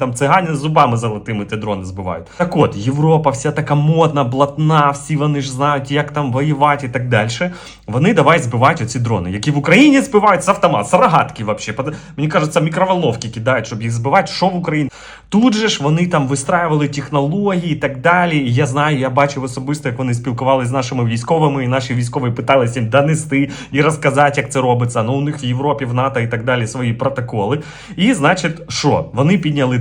Там цигані з зубами золотими ті дрони збивають. Так от, Європа вся така модна, блатна, всі вони ж знають, як там воювати і так далі. Вони давай збивають оці дрони, які в Україні збивають з автомат, з рогатки. Под- Мені кажеться, мікроволновки кидають, щоб їх збивати. Що в Україні? Тут же ж вони там вистраювали технології і так далі. І я знаю, я бачив особисто, як вони спілкувалися з нашими військовими, і наші військові питалися їм донести і розказати, як це робиться. Ну, у них в Європі, в НАТО і так далі свої протоколи. І значить, що? Вони підняли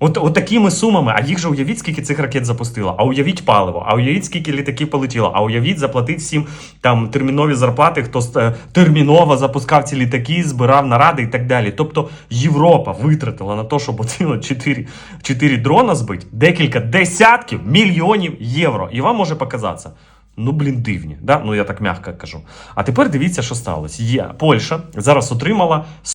От, от такими сумами, а їх же уявіть, скільки цих ракет запустило, а уявіть паливо, а уявіть, скільки літаків полетіло, а уявіть, заплатить всім там термінові зарплати, хто е, терміново запускав ці літаки, збирав наради і так далі. Тобто Європа витратила на те, щоб оціло 4, 4 дрона збити, декілька десятків мільйонів євро. І вам може показатися. Ну, блін, дивні, да? ну я так м'яко кажу. А тепер дивіться, що сталося. Є Польща зараз отримала